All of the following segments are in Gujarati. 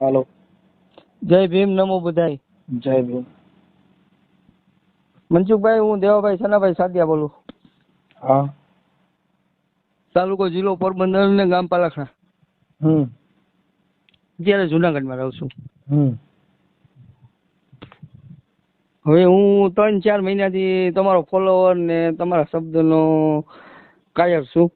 હાલો. જય ભીમ નમો બુધાય. જય ભીમ. મનસુખભાઈ હું દેવાભાઈ સનાભાઈ સાદિયા બોલું. હા. તાલુકો જિલ્લો પોરબંદર ને ગામ પાલખણા. હમ. અત્યારે જુનાગઢમાં રહું છું. હમ. હવે હું ત્રણ ચાર મહિનાથી તમારો ફોલોવર ને તમારા શબ્દનો કાયર છું.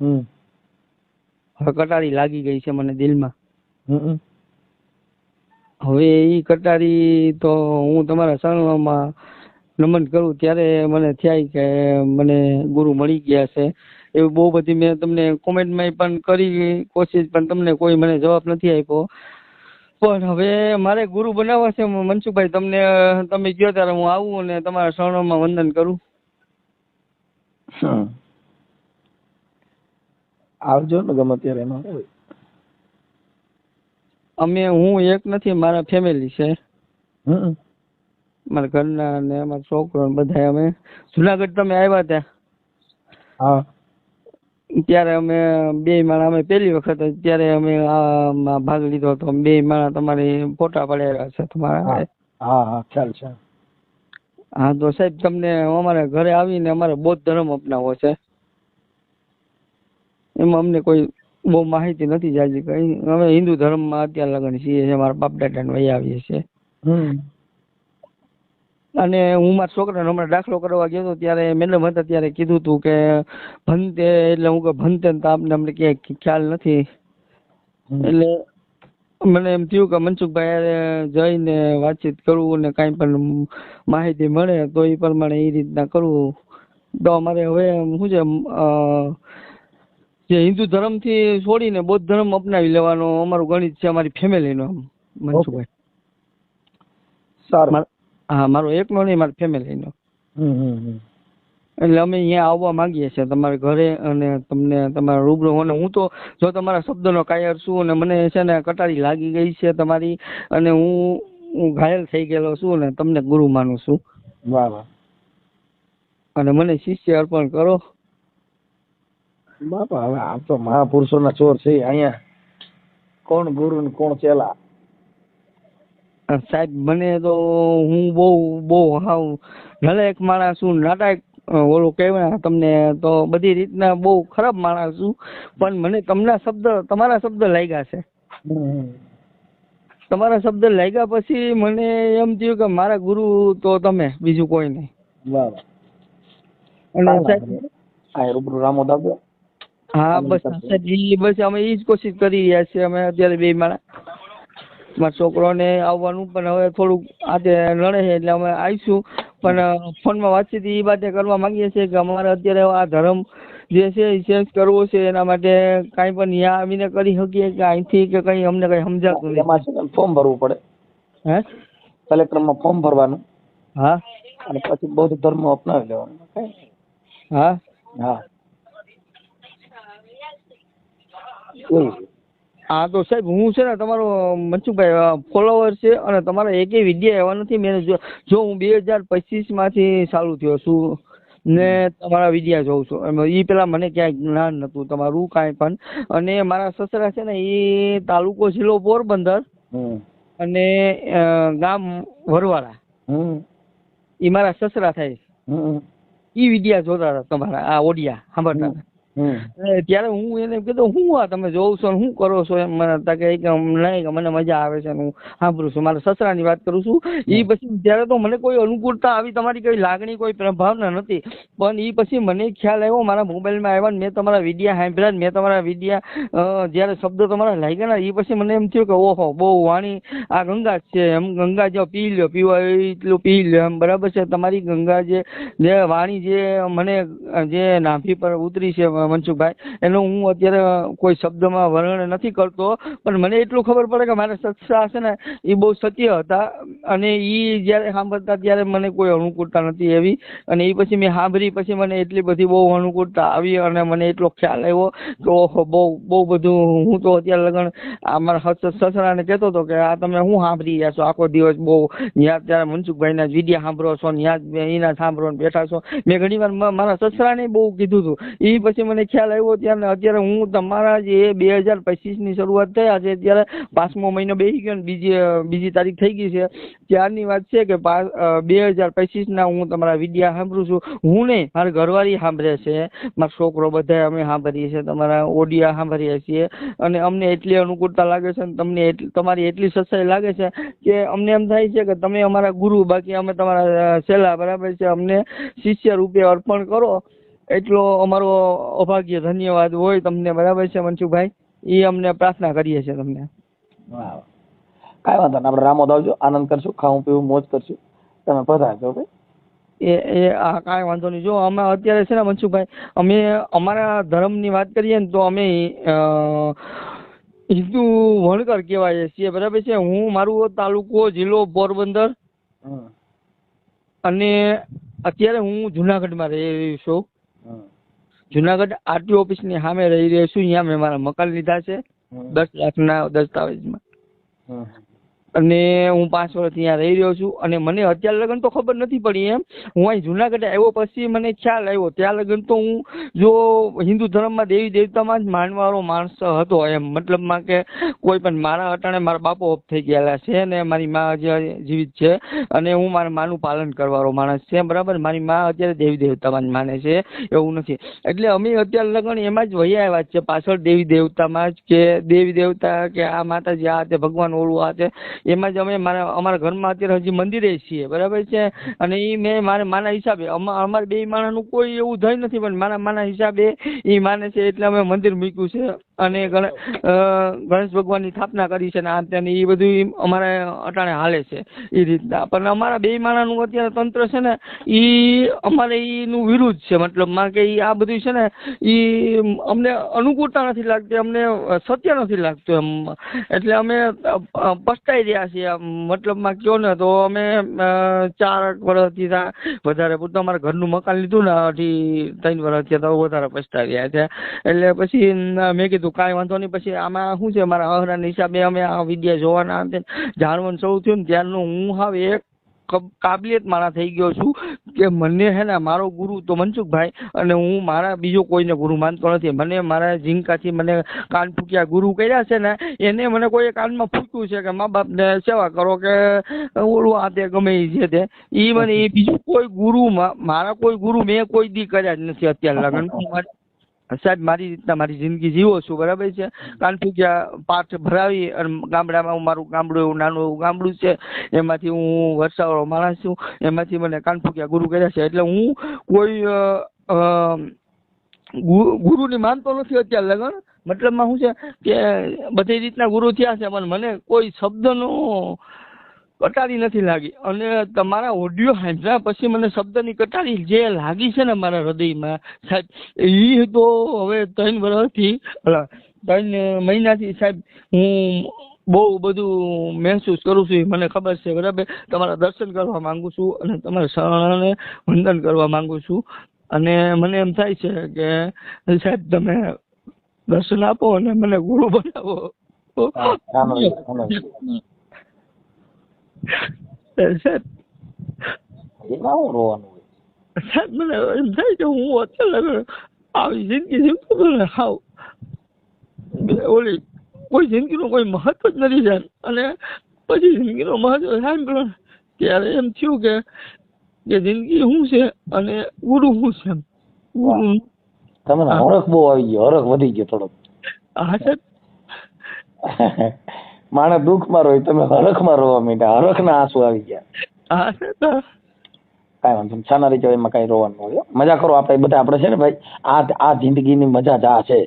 હમ. હવે કટારી લાગી ગઈ છે મને દિલમાં. હમ. હવે એ કટારી તો હું તમારા શરણોમાં નમન કરું ત્યારે મને થાય કે મને ગુરુ મળી ગયા છે એવું બહુ બધી મેં તમને કોમેન્ટમાં પણ કરી કોશિશ, પણ તમને કોઈ મને જવાબ નથી આપ્યો પણ હવે મારે ગુરુ બનાવવા છે મનસુખભાઈ, તમને, તમે કહો ત્યારે હું આવું અને તમારા શરણોમાં વંદન કરું. આવજો ને ગમે ત્યારે એમાં. અમે હું એક નથી મારા ફેમિલી છે. હમ. મારા ઘરના ને અમારા છોકરો ને બધા અમે. જુનાગઢ તમે આવ્યા ત્યાં? હા. ત્યારે અમે બે માણા અમે પહેલી વખત ત્યારે અમે આમાં ભાગ લીધો હતો. બે માણા તમારી ફોટા પડેલા છે તમારા. હા. હા હા ખ્યાલ છે. હા તો સાહેબ તમને અમારા ઘરે આવીને અમારે બૌદ્ધ ધર્મ અપનાવવો છે. એમાં અમને કોઈ બહુ માહિતી નથી જાજી કઈ. અમે હિન્દુ ધર્મમાં અત્યારે લગન છીએ છે મારા બાપ દાદાને વહી આવીએ છીએ. અને હું મારા છોકરાને હમણાં દાખલો કરવા ગયો હતો ત્યારે મેડમ હતા ત્યારે કીધું હતું કે ભંતે એટલે હું કે ભંતે તો આપને અમને ક્યાંય ખ્યાલ નથી. એટલે મને એમ થયું કે મનસુખભાઈ જઈને વાતચીત કરવું ને કાંઈ પણ માહિતી મળે તો એ પ્રમાણે એ રીતના કરવું તો અમારે હવે શું છે જે હિન્દુ ધર્મથી છોડીને બૌદ્ધ ધર્મ અપનાવી લેવાનો અમારું ગણિત છે અમારી ફેમિલીનો મનસુખભાઈ. સારું. હા મારો એકનો નહીં મારી ફેમિલીનો. હમ હમ હમ. એટલે અમે અહીંયા આવવા માંગીએ છીએ તમારા ઘરે અને તમને તમારા રૂબરૂ. અને હું તો જો તમારા શબ્દનો કાયર છું અને મને છે ને કટારી લાગી ગઈ છે તમારી અને હું હું ઘાયલ થઈ ગયેલો છું અને તમને ગુરુ માનું છું. વાહ વાહ. અને મને શિષ્ય અર્પણ કરો. બાપા હવે આમ તો મહાપુરુષોના ચોર છે અહીંયા કોણ ગુરુ ને કોણ ચેલા? સાહેબ મને તો હું બહુ બહુ હાવ નલેક માણસ છું નાટક ઓલું કહેવાય તમને તો બધી રીતના બહુ ખરાબ માણસ છું પણ મને તમના શબ્દ તમારા શબ્દ લાગ્યા છે. તમારા શબ્દ લાગ્યા પછી મને એમ થયું કે મારા ગુરુ તો તમે બીજું કોઈ નહીં. બરાબર અને સાહેબ આ રૂબરૂ રામો દાદો હા બસ સાહેબ બસ અમે એ જ કોશિશ કરી રહ્યા છીએ. અમે અત્યારે બે માણા મારા છોકરોને આવવાનું પણ હવે થોડુંક આજે નડે છે એટલે અમે આવીશું. પણ ફોનમાં વાતચીત એ બાતે કરવા માંગીએ છીએ કે અમારે અત્યારે આ ધર્મ જે છે એ ચેન્જ કરવો છે એના માટે કાંઈ પણ ત્યાં આવીને કરી શકીએ કે અહીંથી કે કંઈ અમને કંઈ સમજાતું નથી. ફોર્મ ભરવું પડે. હે? કલેક્ટરમાં ફોર્મ ભરવાનું. હા. અને પછી બૌદ્ધ ધર્મ અપનાવી લેવાનું. હા. હા. એવું હા તો સાહેબ હું છે ને તમારો મનસુખભાઈ ફોલોવર છે અને તમારા એકેય વિદ્યા એવા નથી. મેં જો હું બે હજાર પચીસમાંથી ચાલુ થયો છું ને તમારા વિદ્યા જોઉં છું. એ પેલા મને ક્યાંય જ્ઞાન નહોતું તમારું કાંઈ પણ. અને મારા સસરા છે ને એ તાલુકો જિલ્લો પોરબંદર અને ગામ વરવાડા એ મારા સસરા થાય એ વિદ્યા જોતા હતા તમારા આ ઓડિયા સાંભળતા હતા. ત્યારે હું એને કીધું હું આ તમે જોવ છો ને શું કરો છો? એમ મને હતા કે નહીં કે મને મજા આવે છે હું સાંભળું છું. મારા સસરાની વાત કરું છું. એ પછી ત્યારે તો મને કોઈ અનુકૂળતા આવી તમારી કઈ લાગણી કોઈ પ્રભાવના નથી. પણ એ પછી મને ખ્યાલ આવ્યો મારા મોબાઈલમાં આવ્યા ને મેં તમારા વિડિયા સાંભળ્યા મેં તમારા વિડિયા જ્યારે શબ્દો તમારા લાગ્યા ને એ પછી મને એમ થયું કે ઓહો બહુ વાણી આ ગંગા છે. એમ ગંગા જો પી લ્યો પીવા એટલું પી લ્યો. એમ બરાબર છે. તમારી ગંગા જે જે વાણી જે મને જે નાભી પર ઉતરી છે મનસુખભાઈ. એનો હું અત્યારે કોઈ શબ્દમાં વર્ણન નથી કરતો, પણ મને એટલું ખબર પડે કે મારા સત્સા છે ને, એ બહુ સત્ય હતા. અને એ જ્યારે સાંભળતા ત્યારે મને કોઈ અનુકૂળતા નથી એવી. અને એ પછી મેં સાંભળી, પછી મને એટલી બધી બહુ અનુકૂળતા આવી અને મને એટલો ખ્યાલ આવ્યો ઓહો, બહુ બહુ બધું હું તો અત્યારે લગન મારા સસરાને કહેતો હતો કે આ તમે શું સાંભળી રહ્યા છો? આખો દિવસ બહુ ત્યાં ત્યારે મનસુખભાઈના જ વિડીયા સાંભળો છો ત્યાં એના સાંભળો બેઠા છો. મેં ઘણી વાર મારા સસરાને બહુ કીધું હતું. એ પછી મને મને ખ્યાલ આવ્યો ત્યારે અત્યારે હું તમારા જે બે હજાર પચીસની શરૂઆત થયા છે ત્યારે પાંચમો મહિનો બેસી ગયો ને, બીજી બીજી તારીખ થઈ ગઈ છે. ત્યારની વાત છે કે બે હજાર પચીસ ના હું તમારા વિડિયા સાંભળું છું. હું નહીં મારી ઘરવાળી સાંભળે છે. મારો છોકરો બધા અમે સાંભળીએ છીએ, તમારા ઓડિયા સાંભળીએ છીએ. અને અમને એટલી અનુકૂળતા લાગે છે અને તમને તમારી એટલી સચ્ચાઈ લાગે છે કે અમને એમ થાય છે કે તમે અમારા ગુરુ, બાકી અમે તમારા સેલા બરાબર છે. અમને શિષ્ય રૂપે અર્પણ કરો. એટલો અમારો અભાગ્ય ધન્યવાદ હોય તમને બરાબર છે મનસુખભાઈ? એ અમને પ્રાર્થના કરીએ છીએ તમને. કાંઈ વાંધો નહીં આપણે રામોદ આવજો આનંદ કરશું ખાવું પીવું મોજ કરશું. તમે પધારજો ભાઈ. એ એ આ કાંઈ વાંધો નહીં. જો અમે અત્યારે છે ને મનસુખભાઈ અમે અમારા ધર્મની વાત કરીએ ને તો અમે હિન્દુ વણકર કહેવાય છીએ બરાબર છે? હું મારું તાલુકો જિલ્લો પોરબંદર અને અત્યારે હું જુનાગઢમાં રહી છું. જુનાગઢ આરટીઓ ઓફિસની સામે રહી રહ્યો છું અહીંયા મેં મારા મકાન લીધા છે. દસ લાખના દસ્તાવેજમાં. અને હું પાંચ વર્ષથી ત્યાં રહી રહ્યો છું અને મને અત્યાર લગન તો ખબર નથી પડી એમ. હું અહીં જુનાગઢ આવ્યો પછી મને ખ્યાલ આવ્યો. ત્યાં લગન તો હું જો હિન્દુ ધર્મમાં દેવી દેવતામાં જ માનવાળો માણસ હતો એમ. મતલબમાં કે કોઈ પણ મારા અટાણે મારા બાપો ઓફ થઈ ગયેલા છે અને મારી મા જે જીવિત છે અને હું મારા માનું પાલન કરવાળો માણસ છે બરાબર? મારી મા અત્યારે દેવી દેવતામાં જ માને છે એવું નથી. એટલે અમે અત્યાર લગન એમાં જ વહી આવ્યા છે. પાછળ દેવી દેવતામાં જ કે દેવી દેવતા કે આ માતાજી આ તે ભગવાન ઓળું આ તે એમાં જ અમે મારા, અમારા ઘરમાં અત્યારે હજી મંદિરે છીએ, બરાબર છે? અને એ મેં મારા, માના હિસાબે, અમા, અમારા બે માણસનું કોઈ એવું થઈ નથી, પણ મારા, માના હિસાબે એ માને છે એટલે અમે મંદિર મૂક્યું છે. અને ગણેશ ભગવાનની સ્થાપના કરી છે ને આ તે એ બધું અમારે અટાણે હાલે છે એ રીતના. પણ અમારા બે માણાનું અત્યારે તંત્ર છે ને એ અમારે એનું વિરુદ્ધ છે. મતલબમાં કે એ આ બધું છે ને એ અમને અનુકૂળતા નથી લાગતી, અમને સત્ય નથી લાગતું એમ. એટલે અમે પસ્તાઈ રહ્યા છીએ મતલબમાં કયો ને તો અમે ચાર વર્ષથી વધારે પૂરતું અમારા ઘરનું મકાન લીધું ને અઢી, ત્રણ વર્ષથી વધારે પસ્તાઈ રહ્યા છે. એટલે પછી મેં કીધું કાંઈ વાંધો નહીં, પછી આમાં શું છે, મારા અહરાના હિસાબે અમે આ વિદ્યા જોવાના અંતે જાણવાનું શરૂ થયું ને, ત્યારનું હું હાવ એક કાબિલિયત મારા થઈ ગયો છું કે મને હે ને, મારો ગુરુ તો મનસુખભાઈ, અને હું મારા બીજો કોઈને ગુરુ માનતો નથી. મને મારા ઝીંકાથી મને કાન ફૂક્યા ગુરુ કર્યા છે ને, એને મને કોઈ કાનમાં ફૂક્યું છે કે મા બાપને સેવા કરો કે ઓલું આ તે ગમે એ છે તે. એ મને એ બીજું કોઈ ગુરુ મારા કોઈ ગુરુ મેં કોઈ દી કર્યા જ નથી અત્યારે લગન. સાહેબ, મારી રીતના મારી જિંદગી જીવો છું, બરાબર છે? કાન ફૂક્યા પાઠ ભરાવી અને ગામડામાં હું મારું ગામડું એવું નાનું એવું ગામડું છે, એમાંથી હું વરસાવાળો માણસ છું, એમાંથી મને કાનફુકિયા ગુરુ કર્યા છે. એટલે હું કોઈ ગુરુની માનતો નથી અત્યારે લગન. મતલબમાં શું છે કે, બધી રીતના ગુરુ થયા છે, પણ મને કોઈ શબ્દનો કટારી નથી લાગી. અને તમારા ઓડિયો સાંભળ્યા પછી મને શબ્દની કટારી જે લાગી છે ને મારા હૃદયમાં, સાહેબ એ તો હવે ત્રણ વર્ષથી ત્રણ મહિનાથી સાહેબ, હું બહુ બધું મહેસૂસ કરું છું મને ખબર છે, બરાબર? તમારા દર્શન કરવા માંગુ છું અને તમારા શરણને વંદન કરવા માંગુ છું. અને મને એમ થાય છે કે, સાહેબ, તમે દર્શન આપો અને મને ગુરુ બનાવો. સાહેબ રોવાનું હોય સાહેબ મને એમ થાય કે હું અત્યારે આવી જિંદગી જીવતો હતો ને હાવ ઓલી કોઈ જિંદગીનું કોઈ મહત્વ જ નથી સાહેબ અને પછી જિંદગીનું મહત્વ સાંભળ્યો ત્યારે એમ થયું કે કે જિંદગી શું છે અને ગુરુ શું છે એમ તમને. હરખ બહુ આવી ગયો હરખ વધી ગયો થોડોક હા સાહેબ માણસ દુઃખમાં રોય તમે હરખમાં રોવા માંડ્યા હરખના આંસુ આવી ગયા. કઈ વાંધો નહીં. છાના રીતે એમાં કાંઈ રોવાનું હોય મજા કરો આપણે બધા આપણે છે ને ભાઈ આ આ જિંદગીની મજા જ આ છે.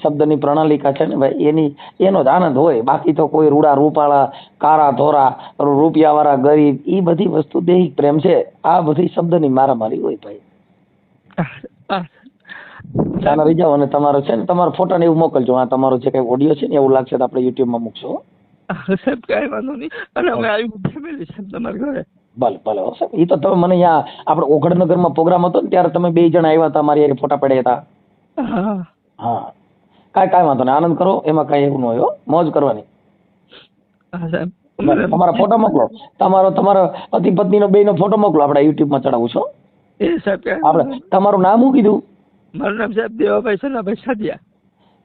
શબ્દની પ્રણાલિકા છે ને ભાઈ એની એનો જ આનંદ હોય. બાકી તો કોઈ રૂડા રૂપાળા કારા ધોરા રૂપિયાવાળા ગરીબ એ બધી વસ્તુ દૈહિક પ્રેમ છે. આ બધી શબ્દની મારામારી હોય ભાઈ. ચાલો રહી જાઓ અને તમારો છે ને તમારો ફોટો ને એવું મોકલજો. આ તમારો જે કઈ ઓડિયો છે ને એવું લાગશે તો આપણે યુટ્યુબમાં મૂકશો હા, સાહેબ કાંઈ વાંધો નહીં. અને અમે આવી ફેમિલી સાહેબ તમારા ઘરે. ભલે ભલે સાહેબ. એ તો તમે મને અહીંયા આપણે ઓગણનગરમાં પ્રોગ્રામ હતો ને ત્યારે તમે બે જણા આવ્યા હતા મારી હારે ફોટા પડ્યા હતા. હા. હા. કાંઈ કાંઈ વાંધો નહીં. આનંદ કરો એમાં કાંઈ એવું ન હોય મોજ કરવાની. હા સાહેબ. તમારા ફોટો મોકલો. તમારો તમારો પતિ પત્નીનો બેયનો ફોટો મોકલો. આપણે યુટ્યુબમાં ચડાવું છો એ સાહેબ આપણે તમારું નામ શું કીધું? મારું નામ સાહેબ દેવાભાઈ સનાભાઈ સાદિયા.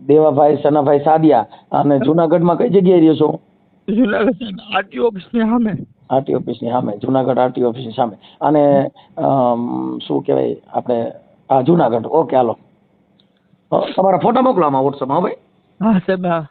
દેવાભાઈ સનાભાઈ સાદિયા. અને જુનાગઢમાં કઈ જગ્યાએ રહ્યો છો? જુનાગઢ સાહેબ આરટીઓ ઓફિસની સામે. આરટીઓ ઓફિસની સામે જુનાગઢ આરટીઓ ઓફિસની સામે. અને શું કહેવાય આપણે આ જુનાગઢ. ઓકે હાલો. તમારા ફોટા મોકલો આમાં વોટ્સઅપમાં ભાઈ. હા સાહેબ હા.